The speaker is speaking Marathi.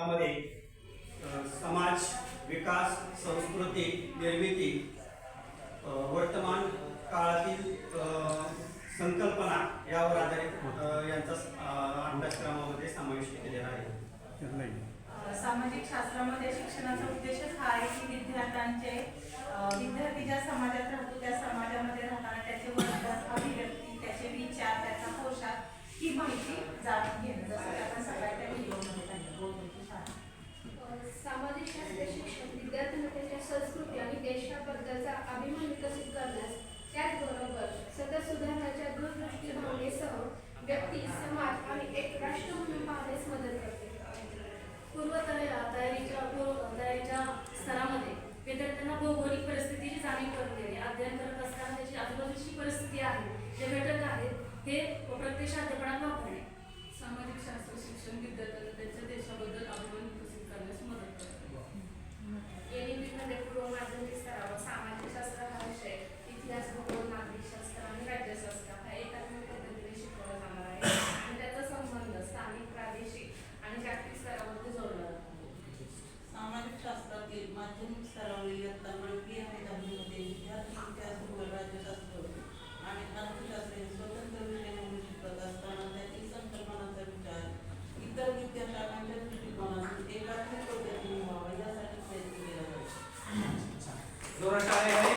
त्यामध्ये समाज विकास संस्कृती निर्मिती वर्तमान काळातील संकल्पना यावर आधारित यांचा अभ्यासक्रमामध्ये समाविष्ट केलेला आहे. सामाजिक शास्त्रामध्ये शिक्षणाचा उद्देशच हा आहे की विद्यार्थ्यांचे विद्यार्थी ज्या समाजात राहतो त्या समाजामध्ये राहताना त्याचे वर्तन अभिव्यक्ती त्याचे विचार त्याचा पोशाख ही माहिती जाणून घेणे. देशाबद्दलचा अभिमान विकसित करण्यास त्याचबरोबर सतत सुधारणाच्या दूरदृष्टी भावनेसह व्यक्ती समाज आणि एक राष्ट्र म्हणून पाहण्यास मदत करते. पूर्वतया तयारीच्या पूर्व तयारीच्या स्तरामध्ये विद्यार्थ्यांना भौगोलिक परिस्थितीची जाणीव करून देणे अध्ययन करत असताना त्याची आजूबाजूची परिस्थिती आहे जे घटक आहेत हे प्रत्यक्ष अध्यापनात वापरणे. ставили лет там